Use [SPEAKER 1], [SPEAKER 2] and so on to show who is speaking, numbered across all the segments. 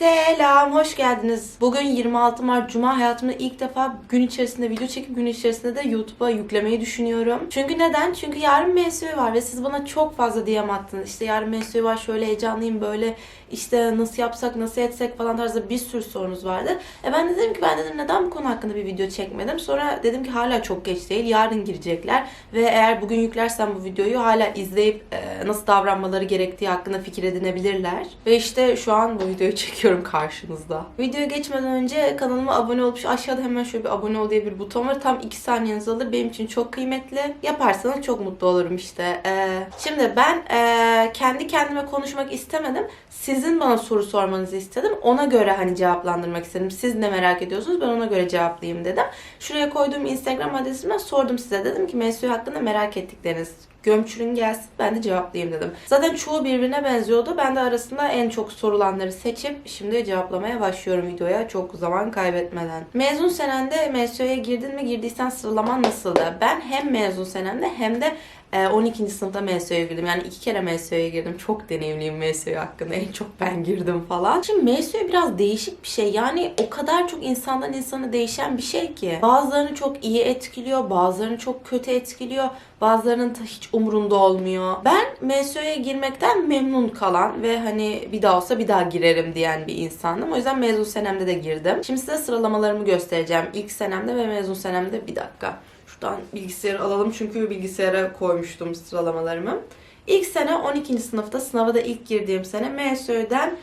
[SPEAKER 1] Selam, hoş geldiniz. Bugün 26 Mart Cuma hayatımda ilk defa gün içerisinde video çekip gün içerisinde de YouTube'a yüklemeyi düşünüyorum. Çünkü neden? Çünkü yarın MSU var ve siz bana çok fazla DM attınız. İşte yarın MSU var, şöyle heyecanlıyım, böyle işte nasıl yapsak, nasıl etsek falan tarzda bir sürü sorunuz vardı. E ben de dedim ki ben dedim neden bu konu hakkında bir video çekmedim? Sonra dedim ki hala çok geç değil, yarın girecekler ve eğer bugün yüklersem bu videoyu hala izleyip e, nasıl davranmaları gerektiği hakkında fikir edinebilirler. Ve işte şu an bu videoyu çekiyorum karşınızda. Videoya geçmeden önce kanalıma abone olup şu aşağıda hemen şöyle bir abone ol diye bir buton var. Tam 2 saniyenizi alır. Benim için çok kıymetli. Yaparsanız çok mutlu olurum işte. Ee, şimdi ben ee, kendi kendime konuşmak istemedim. Sizin bana soru sormanızı istedim. Ona göre hani cevaplandırmak istedim. Siz ne merak ediyorsunuz? Ben ona göre cevaplayayım dedim. Şuraya koyduğum Instagram adresimden sordum size. Dedim ki MSU hakkında merak ettikleriniz gömçürün gelsin ben de cevaplayayım dedim. Zaten çoğu birbirine benziyordu. Ben de arasında en çok sorulanları seçip şimdi cevaplamaya başlıyorum videoya çok zaman kaybetmeden. Mezun senende MSU'ya girdin mi? Girdiysen sıralaman nasıldı? Ben hem mezun senemde hem de 12. sınıfta MSU'ya girdim. Yani iki kere MSU'ya girdim. Çok deneyimliyim MSU hakkında. En çok ben girdim falan. Şimdi MSU biraz değişik bir şey. Yani o kadar çok insandan insana değişen bir şey ki. Bazılarını çok iyi etkiliyor. Bazılarını çok kötü etkiliyor. Bazılarının hiç umurunda olmuyor. Ben MSU'ya girmekten memnun kalan ve hani bir daha olsa bir daha girerim diyen bir insandım. O yüzden mezun senemde de girdim. Şimdi size sıralamalarımı göstereceğim. İlk senemde ve mezun senemde bir dakika. Şuradan bilgisayarı alalım çünkü bilgisayara koymuştum sıralamalarımı. İlk sene 12. sınıfta sınava da ilk girdiğim sene MSÖ'den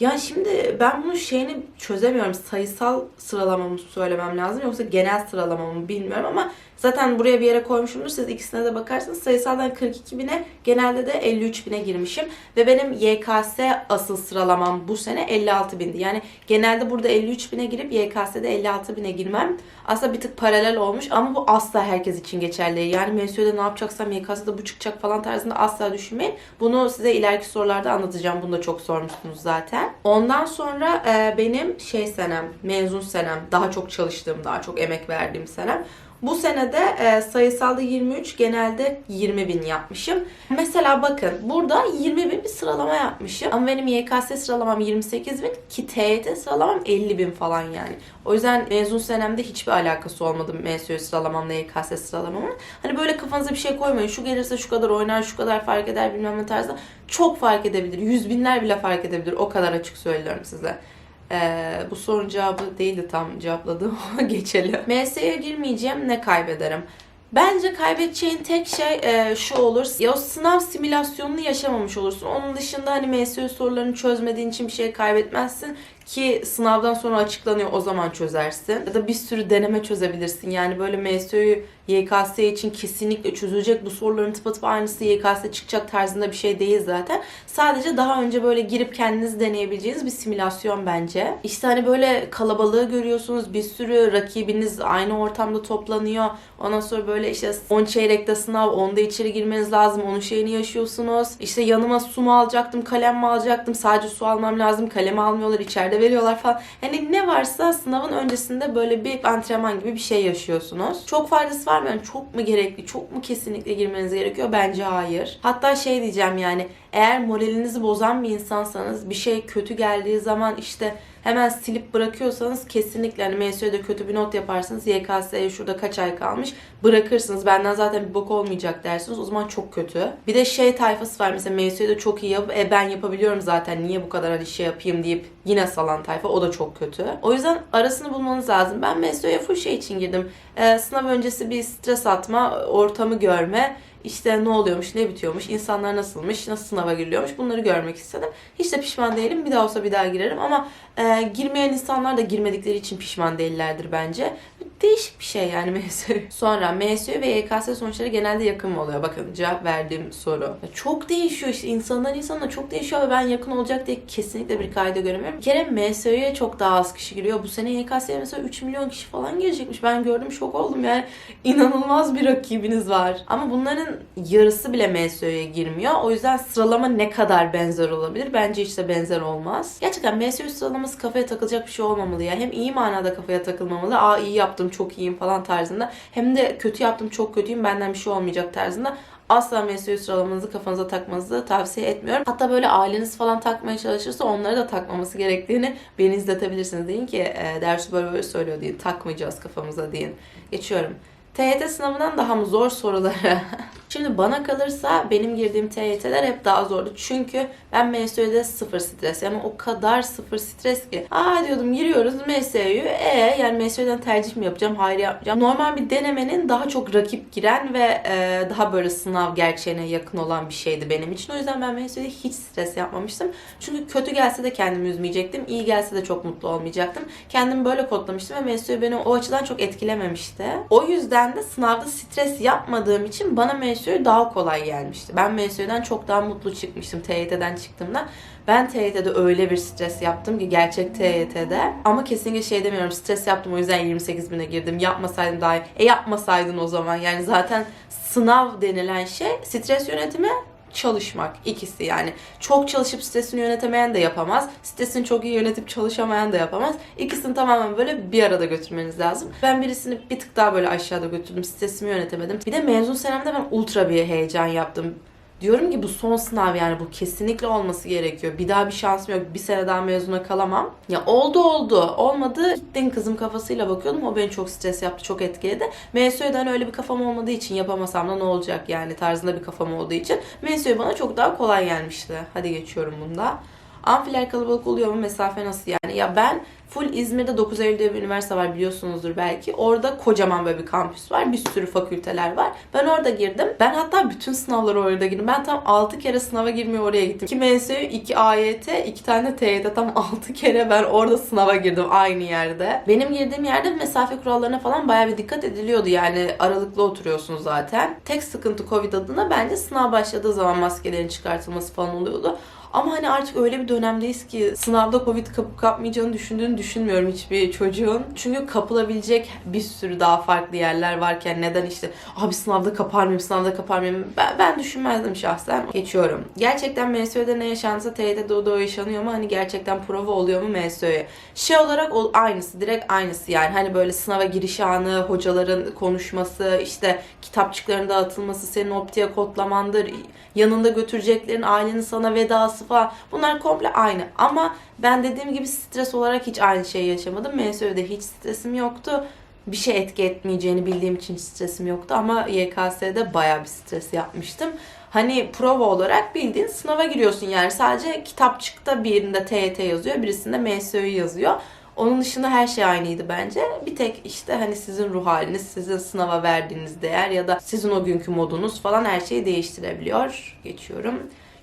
[SPEAKER 1] ya şimdi ben bunun şeyini çözemiyorum. Sayısal sıralamamı söylemem lazım yoksa genel sıralamamı bilmiyorum ama zaten buraya bir yere koymuşumdur. Siz ikisine de bakarsanız sayısaldan 42 bine genelde de 53 bine girmişim. Ve benim YKS asıl sıralamam bu sene 56 bindi. Yani genelde burada 53 bine girip YKS'de 56 bine girmem aslında bir tık paralel olmuş ama bu asla herkes için geçerli. Yani MSU'da ne yapacaksam YKS'de bu çıkacak falan tarzında asla düşünmeyin. Bunu size ileriki sorularda anlatacağım. Bunu da çok sormuşsunuz zaten. Ondan sonra e, benim şey senem, mezun senem, daha çok çalıştığım, daha çok emek verdiğim senem. Bu senede e, sayısalda 23, genelde 20 bin yapmışım. Mesela bakın burada 20 bin bir sıralama yapmışım. Ama benim YKS sıralamam 28 bin ki TYT sıralamam 50 bin falan yani. O yüzden mezun senemde hiçbir alakası olmadı MSU sıralamamla YKS sıralamamın. Hani böyle kafanıza bir şey koymayın. Şu gelirse şu kadar oynar, şu kadar fark eder bilmem ne tarzda. Çok fark edebilir. Yüz binler bile fark edebilir. O kadar açık söylüyorum size. Ee, bu sorun cevabı değildi tam cevapladım ama geçelim. MS'ye girmeyeceğim ne kaybederim? Bence kaybedeceğin tek şey e, şu olur. Ya o sınav simülasyonunu yaşamamış olursun. Onun dışında hani MSU sorularını çözmediğin için bir şey kaybetmezsin ki sınavdan sonra açıklanıyor o zaman çözersin. Ya da bir sürü deneme çözebilirsin. Yani böyle MSU'yu YKS için kesinlikle çözülecek bu soruların tıpatıp aynısı YKS çıkacak tarzında bir şey değil zaten. Sadece daha önce böyle girip kendiniz deneyebileceğiniz bir simülasyon bence. İşte hani böyle kalabalığı görüyorsunuz. Bir sürü rakibiniz aynı ortamda toplanıyor. Ondan sonra böyle işte 10 çeyrekte sınav, 10'da içeri girmeniz lazım. Onun şeyini yaşıyorsunuz. İşte yanıma su mu alacaktım, kalem mi alacaktım? Sadece su almam lazım. Kalemi almıyorlar, içeride veriyorlar falan. Hani ne varsa sınavın öncesinde böyle bir antrenman gibi bir şey yaşıyorsunuz. Çok faydası var mı? Yani çok mu gerekli, çok mu kesinlikle girmeniz gerekiyor? Bence hayır. Hatta şey diyeceğim yani eğer moralinizi bozan bir insansanız bir şey kötü geldiği zaman işte hemen silip bırakıyorsanız kesinlikle hani MSU'da kötü bir not yaparsınız. YKS'ye şurada kaç ay kalmış bırakırsınız. Benden zaten bir bok olmayacak dersiniz. O zaman çok kötü. Bir de şey tayfası var mesela MSU'da çok iyi yapıp e ben yapabiliyorum zaten niye bu kadar hani şey yapayım deyip yine salan tayfa. O da çok kötü. O yüzden arasını bulmanız lazım. Ben MSU'ya full şey için girdim. Ee, sınav öncesi bir stres atma, ortamı görme işte ne oluyormuş, ne bitiyormuş, insanlar nasılmış, nasıl sınava giriliyormuş bunları görmek istedim. Hiç de pişman değilim. Bir daha olsa bir daha girerim ama e, girmeyen insanlar da girmedikleri için pişman değillerdir bence. Değişik bir şey yani MSU. Sonra MSU ve YKS sonuçları genelde yakın mı oluyor? Bakın cevap verdiğim soru. Çok değişiyor işte insandan insana çok değişiyor ve ben yakın olacak diye kesinlikle bir kayda göremiyorum. Bir kere MSU'ya çok daha az kişi giriyor. Bu sene YKS'ye mesela 3 milyon kişi falan girecekmiş. Ben gördüm şok oldum yani. inanılmaz bir rakibiniz var. Ama bunların yarısı bile MSU'ya girmiyor. O yüzden sıralama ne kadar benzer olabilir? Bence hiç de benzer olmaz. Gerçekten MSU sıralaması kafaya takılacak bir şey olmamalı ya. Hem iyi manada kafaya takılmamalı. Aa iyi yaptım çok iyiyim falan tarzında. Hem de kötü yaptım çok kötüyüm benden bir şey olmayacak tarzında asla MSU sıralamanızı kafanıza takmanızı tavsiye etmiyorum. Hatta böyle aileniz falan takmaya çalışırsa onları da takmaması gerektiğini beni izletebilirsiniz. Deyin ki e, dersi böyle böyle söylüyor deyin. Takmayacağız kafamıza deyin. Geçiyorum. TYT sınavından daha mı zor soruları? Şimdi bana kalırsa benim girdiğim TYT'ler hep daha zordu. Çünkü ben MSÜ'de sıfır stres. Yani o kadar sıfır stres ki. Aa diyordum giriyoruz MSÜ. E yani MSÜ'den tercih mi yapacağım? Hayır yapmayacağım. Normal bir denemenin daha çok rakip giren ve e, daha böyle sınav gerçeğine yakın olan bir şeydi benim için. O yüzden ben MSÜ'de hiç stres yapmamıştım. Çünkü kötü gelse de kendimi üzmeyecektim. iyi gelse de çok mutlu olmayacaktım. Kendimi böyle kodlamıştım ve MSÜ beni o açıdan çok etkilememişti. O yüzden de sınavda stres yapmadığım için bana MSÜ daha kolay gelmişti. Ben MSÜ'den çok daha mutlu çıkmıştım TYT'den çıktığımda. Ben TYT'de öyle bir stres yaptım ki gerçek TYT'de. Ama kesinlikle şey demiyorum stres yaptım o yüzden 28 bine girdim. Yapmasaydım daha iyi. E yapmasaydın o zaman. Yani zaten sınav denilen şey stres yönetimi çalışmak ikisi. Yani çok çalışıp stresini yönetemeyen de yapamaz stresini çok iyi yönetip çalışamayan da yapamaz. İkisini tamamen böyle bir arada götürmeniz lazım. Ben birisini bir tık daha böyle aşağıda götürdüm stresimi yönetemedim. Bir de mezun senemde ben ultra bir heyecan yaptım Diyorum ki bu son sınav yani bu kesinlikle olması gerekiyor. Bir daha bir şansım yok. Bir sene daha mezuna kalamam. Ya oldu oldu. Olmadı. Gittin kızım kafasıyla bakıyordum. O beni çok stres yaptı. Çok etkiledi. MSÜ'den öyle bir kafam olmadığı için yapamasam da ne olacak yani tarzında bir kafam olduğu için. MSÜ bana çok daha kolay gelmişti. Hadi geçiyorum bunda. Amfiler kalabalık oluyor mu? Mesafe nasıl yani? Ya ben full İzmir'de 9 Eylül diye bir üniversite var biliyorsunuzdur belki. Orada kocaman böyle bir kampüs var. Bir sürü fakülteler var. Ben orada girdim. Ben hatta bütün sınavlara orada girdim. Ben tam 6 kere sınava girmeye oraya gittim. 2 MSÜ, 2 AYT, 2 tane TYT. Tam 6 kere ben orada sınava girdim aynı yerde. Benim girdiğim yerde mesafe kurallarına falan bayağı bir dikkat ediliyordu. Yani aralıklı oturuyorsunuz zaten. Tek sıkıntı Covid adına bence sınav başladığı zaman maskelerin çıkartılması falan oluyordu. Ama hani artık öyle bir dönemdeyiz ki sınavda Covid kapıp kapmayacağını düşündüğünü düşünmüyorum hiçbir çocuğun. Çünkü kapılabilecek bir sürü daha farklı yerler varken neden işte abi sınavda kapar mıyım, sınavda kapar mıyım? Ben, ben düşünmezdim şahsen. Geçiyorum. Gerçekten MSÖ'de ne yaşansa TYT'de o da o yaşanıyor mu? Hani gerçekten prova oluyor mu MSÖ'ye? Şey olarak o aynısı, direkt aynısı yani. Hani böyle sınava giriş anı, hocaların konuşması, işte kitapçıkların dağıtılması, senin optiye kodlamandır, yanında götüreceklerin ailenin sana vedası falan. Bunlar komple aynı. Ama ben dediğim gibi stres olarak hiç aynı şeyi yaşamadım. MSÖ'de hiç stresim yoktu. Bir şey etki etmeyeceğini bildiğim için stresim yoktu ama YKS'de bayağı bir stres yapmıştım. Hani prova olarak bildiğin sınava giriyorsun yani sadece kitapçıkta birinde TYT yazıyor, birisinde MSÖ yazıyor. Onun dışında her şey aynıydı bence. Bir tek işte hani sizin ruh haliniz, sizin sınava verdiğiniz değer ya da sizin o günkü modunuz falan her şeyi değiştirebiliyor. Geçiyorum.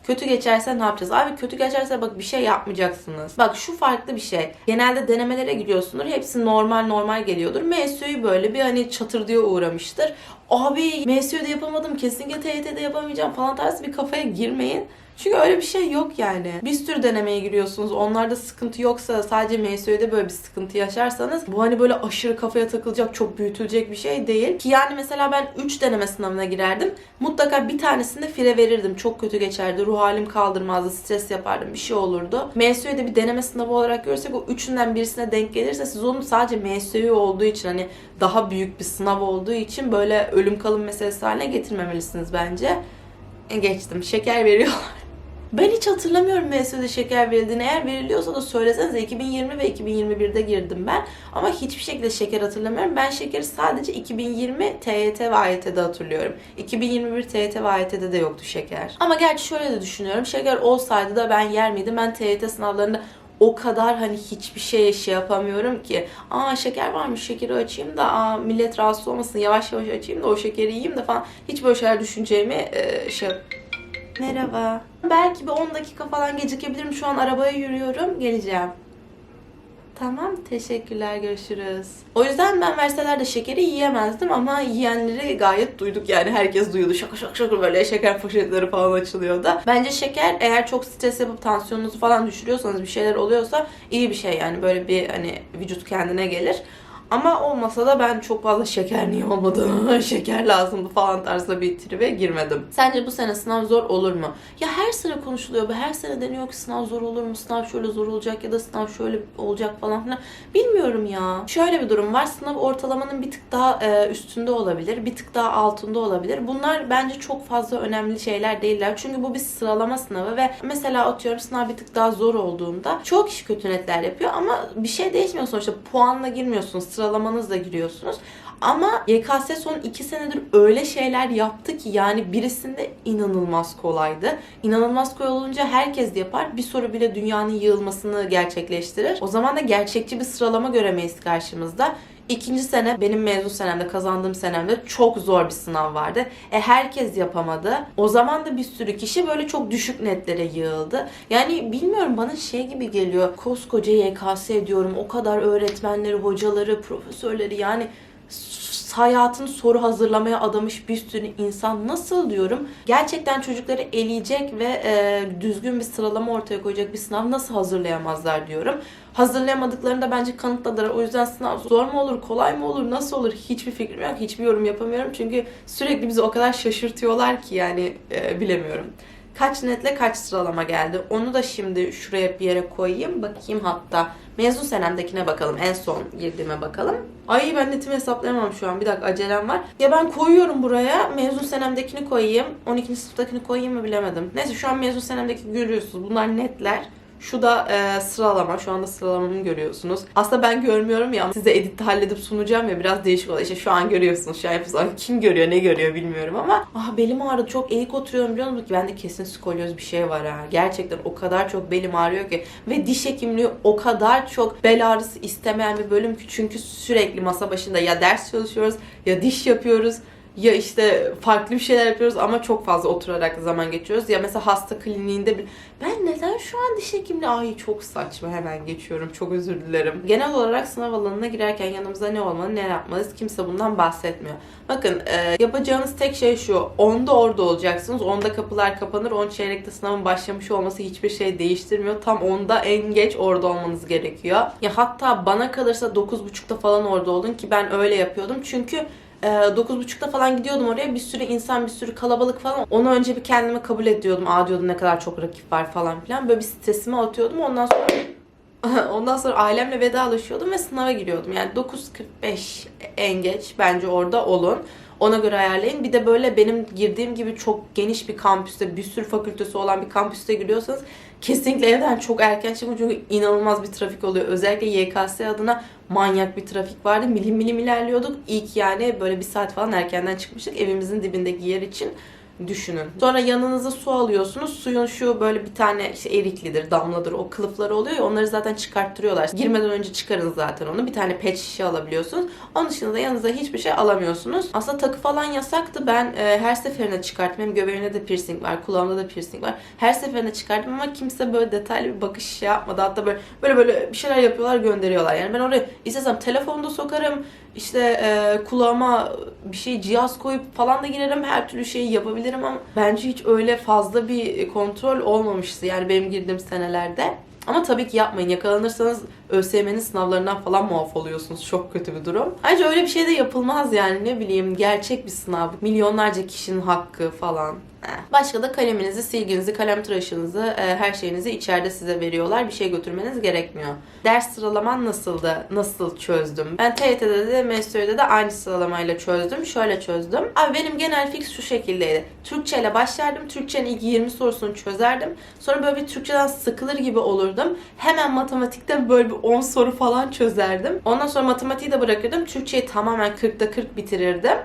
[SPEAKER 1] Kötü geçerse ne yapacağız? Abi kötü geçerse bak bir şey yapmayacaksınız. Bak şu farklı bir şey. Genelde denemelere gidiyorsundur. Hepsi normal normal geliyordur. MSÜ'yü böyle bir hani çatır uğramıştır. Abi MSÜ'de yapamadım kesinlikle TYT'de yapamayacağım falan tarzı bir kafaya girmeyin. Çünkü öyle bir şey yok yani. Bir sürü denemeye giriyorsunuz. Onlarda sıkıntı yoksa sadece MSÜ'de böyle bir sıkıntı yaşarsanız bu hani böyle aşırı kafaya takılacak, çok büyütülecek bir şey değil. Ki yani mesela ben 3 deneme sınavına girerdim. Mutlaka bir tanesinde fire verirdim. Çok kötü geçerdi. Ruh halim kaldırmazdı. Stres yapardım. Bir şey olurdu. MSÜ'de bir deneme sınavı olarak görürsek o üçünden birisine denk gelirse siz onu sadece MSÜ olduğu için hani daha büyük bir sınav olduğu için böyle ölüm kalım meselesi haline getirmemelisiniz bence. E, Geçtim. Şeker veriyorlar. Ben hiç hatırlamıyorum MSÜ'de şeker verildiğini. Eğer veriliyorsa da söylesenize 2020 ve 2021'de girdim ben. Ama hiçbir şekilde şeker hatırlamıyorum. Ben şekeri sadece 2020 TYT ve AYT'de hatırlıyorum. 2021 TYT ve AYT'de de yoktu şeker. Ama gerçi şöyle de düşünüyorum. Şeker olsaydı da ben yer miydim? Ben TYT sınavlarında o kadar hani hiçbir şeye şey yapamıyorum ki. Aa şeker varmış şekeri açayım da aa millet rahatsız olmasın yavaş yavaş açayım da o şekeri yiyeyim de falan. Hiç böyle şeyler düşüneceğimi e, şey Merhaba. Belki bir 10 dakika falan gecikebilirim. Şu an arabaya yürüyorum. Geleceğim. Tamam, teşekkürler, görüşürüz. O yüzden ben verseler de şekeri yiyemezdim ama yiyenleri gayet duyduk yani herkes duyuyordu. Şaka şaka şaka böyle şeker poşetleri falan açılıyordu. Bence şeker eğer çok stres yapıp tansiyonunuzu falan düşürüyorsanız bir şeyler oluyorsa iyi bir şey yani böyle bir hani vücut kendine gelir. Ama olmasa da ben çok fazla şeker niye olmadı, şeker lazımdı falan tarzda bir tribe girmedim. Sence bu sene sınav zor olur mu? Ya her sene konuşuluyor bu. Her sene deniyor ki sınav zor olur mu? Sınav şöyle zor olacak ya da sınav şöyle olacak falan filan. Bilmiyorum ya. Şöyle bir durum var. Sınav ortalamanın bir tık daha e, üstünde olabilir. Bir tık daha altında olabilir. Bunlar bence çok fazla önemli şeyler değiller. Çünkü bu bir sıralama sınavı ve mesela atıyorum sınav bir tık daha zor olduğunda çok kişi kötü netler yapıyor ama bir şey değişmiyor sonuçta. Puanla girmiyorsunuz. Sıralamanızla giriyorsunuz. Ama YKS son 2 senedir öyle şeyler yaptı ki yani birisinde inanılmaz kolaydı. İnanılmaz kolay olunca herkes yapar. Bir soru bile dünyanın yığılmasını gerçekleştirir. O zaman da gerçekçi bir sıralama göremeyiz karşımızda. İkinci sene benim mezun senemde kazandığım senemde çok zor bir sınav vardı. E herkes yapamadı. O zaman da bir sürü kişi böyle çok düşük netlere yığıldı. Yani bilmiyorum bana şey gibi geliyor. Koskoca YKS diyorum. O kadar öğretmenleri, hocaları, profesörleri yani hayatını soru hazırlamaya adamış bir sürü insan nasıl diyorum gerçekten çocukları eleyecek ve e, düzgün bir sıralama ortaya koyacak bir sınav nasıl hazırlayamazlar diyorum. Hazırlayamadıklarını da bence kanıtladılar. O yüzden sınav zor mu olur, kolay mı olur, nasıl olur hiçbir fikrim yok. Hiçbir yorum yapamıyorum. Çünkü sürekli bizi o kadar şaşırtıyorlar ki yani e, bilemiyorum. Kaç netle kaç sıralama geldi? Onu da şimdi şuraya bir yere koyayım. Bakayım hatta. Mezun senemdekine bakalım. En son girdiğime bakalım. Ay ben netimi hesaplayamam şu an. Bir dakika acelem var. Ya ben koyuyorum buraya. Mezun senemdekini koyayım. 12. sınıftakini koyayım mı bilemedim. Neyse şu an mezun senemdeki görüyorsunuz. Bunlar netler. Şu da e, sıralama. Şu anda sıralamamı görüyorsunuz. Aslında ben görmüyorum ya size editte halledip sunacağım ya biraz değişik oluyor. İşte şu an görüyorsunuz. Şu an yapıyorsunuz. Kim görüyor ne görüyor bilmiyorum ama ah belim ağrıdı. Çok eğik oturuyorum biliyor musunuz? Bende kesin skolyoz bir şey var ha. Gerçekten o kadar çok belim ağrıyor ki. Ve diş hekimliği o kadar çok bel ağrısı istemeyen bir bölüm ki. Çünkü sürekli masa başında ya ders çalışıyoruz ya diş yapıyoruz ya işte farklı bir şeyler yapıyoruz ama çok fazla oturarak zaman geçiyoruz. Ya mesela hasta kliniğinde bir... Ben neden şu an diş hekimliği? Ay çok saçma hemen geçiyorum. Çok özür dilerim. Genel olarak sınav alanına girerken yanımıza ne olmalı, ne yapmalıyız? Kimse bundan bahsetmiyor. Bakın e, yapacağınız tek şey şu. Onda orada olacaksınız. Onda kapılar kapanır. 10 çeyrekte sınavın başlamış olması hiçbir şey değiştirmiyor. Tam onda en geç orada olmanız gerekiyor. Ya hatta bana kalırsa 9.30'da falan orada olun ki ben öyle yapıyordum. Çünkü ee, 9.30'da falan gidiyordum oraya. Bir sürü insan, bir sürü kalabalık falan. Onu önce bir kendime kabul ediyordum. Aa diyordum ne kadar çok rakip var falan filan. Böyle bir stresimi atıyordum. Ondan sonra Ondan sonra ailemle vedalaşıyordum ve sınava giriyordum. Yani 9.45 en geç bence orada olun. Ona göre ayarlayın. Bir de böyle benim girdiğim gibi çok geniş bir kampüste, bir sürü fakültesi olan bir kampüste giriyorsanız kesinlikle evden çok erken çıkın çünkü inanılmaz bir trafik oluyor. Özellikle YKS adına manyak bir trafik vardı. Milim milim ilerliyorduk. İlk yani böyle bir saat falan erkenden çıkmıştık evimizin dibindeki yer için düşünün. Sonra yanınıza su alıyorsunuz. Suyun şu böyle bir tane işte eriklidir, damladır o kılıfları oluyor ya onları zaten çıkarttırıyorlar. Girmeden önce çıkarın zaten onu. Bir tane pet şişe alabiliyorsunuz. Onun dışında da yanınıza hiçbir şey alamıyorsunuz. Aslında takı falan yasaktı. Ben e, her seferinde çıkarttım. Benim göbeğimde de piercing var, kulağımda da piercing var. Her seferinde çıkarttım ama kimse böyle detaylı bir bakış şey yapmadı. Hatta böyle böyle böyle bir şeyler yapıyorlar, gönderiyorlar. Yani ben oraya istesem telefonda sokarım, işte e, kulağıma bir şey cihaz koyup falan da girerim. Her türlü şeyi yapabilirim ama bence hiç öyle fazla bir kontrol olmamıştı. Yani benim girdiğim senelerde. Ama tabii ki yapmayın. Yakalanırsanız ÖSYM'nin sınavlarından falan muaf oluyorsunuz. Çok kötü bir durum. Ayrıca öyle bir şey de yapılmaz yani. Ne bileyim gerçek bir sınav. Milyonlarca kişinin hakkı falan. Başka da kaleminizi, silginizi, kalem tıraşınızı, e, her şeyinizi içeride size veriyorlar. Bir şey götürmeniz gerekmiyor. Ders sıralaman nasıldı? Nasıl çözdüm? Ben TYT'de de MSÜ'de de aynı sıralamayla çözdüm. Şöyle çözdüm. Abi benim genel fix şu şekildeydi. Türkçe ile başlardım. Türkçenin ilk 20 sorusunu çözerdim. Sonra böyle bir Türkçeden sıkılır gibi olurdum. Hemen matematikten böyle bir 10 soru falan çözerdim. Ondan sonra matematiği de bırakırdım. Türkçeyi tamamen 40'ta 40 bitirirdim.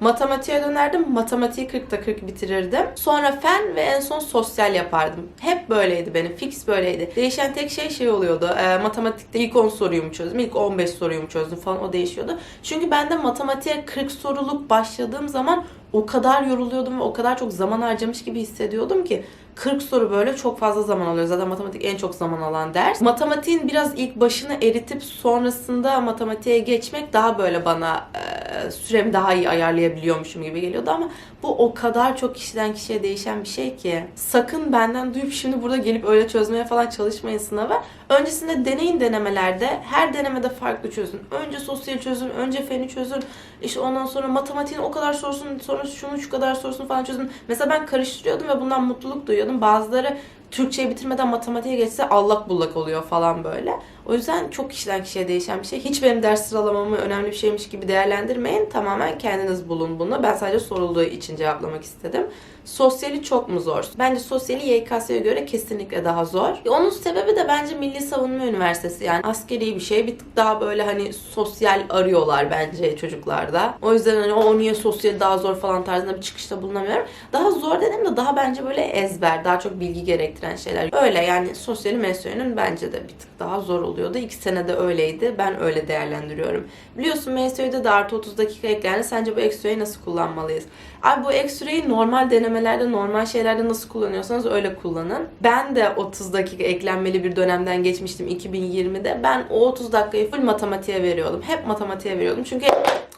[SPEAKER 1] Matematiğe dönerdim. Matematiği 40'ta 40 bitirirdim. Sonra fen ve en son sosyal yapardım. Hep böyleydi benim. Fix böyleydi. Değişen tek şey şey oluyordu. E, matematikte ilk 10 soruyu mu çözdüm, ilk 15 soruyu mu çözdüm falan o değişiyordu. Çünkü ben de matematiğe 40 soruluk başladığım zaman o kadar yoruluyordum ve o kadar çok zaman harcamış gibi hissediyordum ki 40 soru böyle çok fazla zaman alıyor. Zaten matematik en çok zaman alan ders. Matematiğin biraz ilk başını eritip sonrasında matematiğe geçmek daha böyle bana e, süremi daha iyi ayarlayabiliyormuşum gibi geliyordu ama bu o kadar çok kişiden kişiye değişen bir şey ki. Sakın benden duyup şimdi burada gelip öyle çözmeye falan çalışmayın sınavı. Öncesinde deneyin denemelerde her denemede farklı çözün. Önce sosyal çözün, önce feni çözün. İşte ondan sonra matematiğin o kadar sorsun, sonra şunu şu kadar sorsun falan çözün. Mesela ben karıştırıyordum ve bundan mutluluk duyuyordum. Bazıları Türkçeyi bitirmeden matematiğe geçse allak bullak oluyor falan böyle. O yüzden çok kişiden kişiye değişen bir şey. Hiç benim ders sıralamamı önemli bir şeymiş gibi değerlendirmeyin. Tamamen kendiniz bulun bunu. Ben sadece sorulduğu için cevaplamak istedim. Sosyali çok mu zor? Bence sosyali YKS'ye göre kesinlikle daha zor. E, Onun sebebi de bence Milli Savunma Üniversitesi yani askeri bir şey. Bir tık daha böyle hani sosyal arıyorlar bence çocuklarda. O yüzden hani o niye sosyal daha zor falan tarzında bir çıkışta bulunamıyorum. Daha zor dedim de daha bence böyle ezber, daha çok bilgi gerektiren şeyler. Öyle yani sosyali MSÜ'nün bence de bir tık daha zor oluyordu. İki senede öyleydi. Ben öyle değerlendiriyorum. Biliyorsun MSÜ'de de artı 30 dakika eklendi. Sence bu ek süreyi nasıl kullanmalıyız? Abi bu ek süreyi normal denemelerde, normal şeylerde nasıl kullanıyorsanız öyle kullanın. Ben de 30 dakika eklenmeli bir dönemden geçmiştim 2020'de. Ben o 30 dakikayı full matematiğe veriyordum. Hep matematiğe veriyordum. Çünkü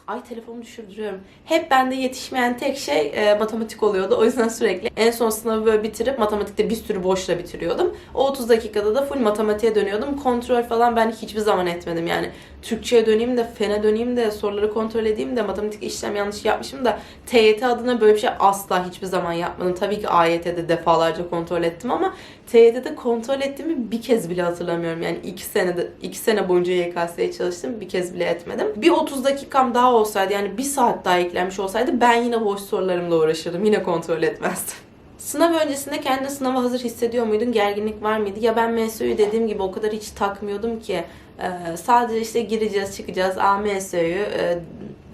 [SPEAKER 1] Ay telefonumu düşürdürüyorum. Hep bende yetişmeyen tek şey e, matematik oluyordu. O yüzden sürekli en son sınavı böyle bitirip matematikte bir sürü boşla bitiriyordum. O 30 dakikada da full matematiğe dönüyordum. Kontrol falan ben hiçbir zaman etmedim. Yani Türkçe'ye döneyim de, fene döneyim de, soruları kontrol edeyim de, matematik işlem yanlış yapmışım da TYT adına böyle bir şey asla hiçbir zaman yapmadım. Tabii ki AYT'de defalarca kontrol ettim ama TYT'de kontrol ettiğimi bir kez bile hatırlamıyorum. Yani iki senede, iki sene boyunca YKS'ye çalıştım. Bir kez bile etmedim. Bir 30 dakikam daha olsaydı yani bir saat daha eklenmiş olsaydı ben yine boş sorularımla uğraşırdım. Yine kontrol etmezdim. Sınav öncesinde kendini sınava hazır hissediyor muydun? Gerginlik var mıydı? Ya ben MSÜ'yü dediğim gibi o kadar hiç takmıyordum ki. Ee, sadece işte gireceğiz çıkacağız. A MSÜ'yü e,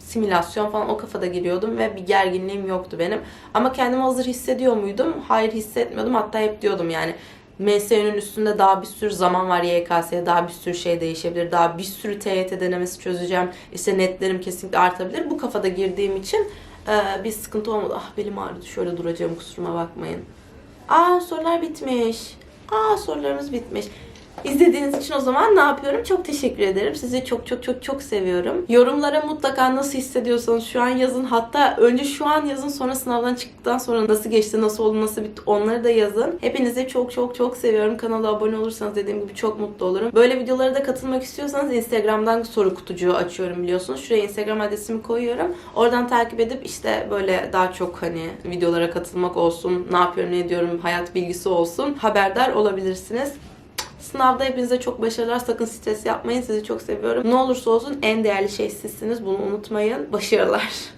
[SPEAKER 1] simülasyon falan o kafada giriyordum ve bir gerginliğim yoktu benim. Ama kendimi hazır hissediyor muydum? Hayır hissetmiyordum. Hatta hep diyordum yani MSÜ'nün üstünde daha bir sürü zaman var YKS'ye. Daha bir sürü şey değişebilir. Daha bir sürü TYT denemesi çözeceğim. İşte netlerim kesinlikle artabilir. Bu kafada girdiğim için e, bir sıkıntı olmadı. Ah belim ağrıdı. Şöyle duracağım kusuruma bakmayın. Aa sorular bitmiş. Aa sorularımız bitmiş. İzlediğiniz için o zaman ne yapıyorum? Çok teşekkür ederim. Sizi çok çok çok çok seviyorum. Yorumlara mutlaka nasıl hissediyorsanız şu an yazın. Hatta önce şu an yazın sonra sınavdan çıktıktan sonra nasıl geçti, nasıl oldu, nasıl bitti onları da yazın. Hepinizi çok çok çok seviyorum. Kanala abone olursanız dediğim gibi çok mutlu olurum. Böyle videolara da katılmak istiyorsanız Instagram'dan soru kutucuğu açıyorum biliyorsunuz. Şuraya Instagram adresimi koyuyorum. Oradan takip edip işte böyle daha çok hani videolara katılmak olsun, ne yapıyorum, ne ediyorum, hayat bilgisi olsun haberdar olabilirsiniz. Sınavda hepinize çok başarılar. Sakın stres yapmayın. Sizi çok seviyorum. Ne olursa olsun en değerli şey sizsiniz. Bunu unutmayın. Başarılar.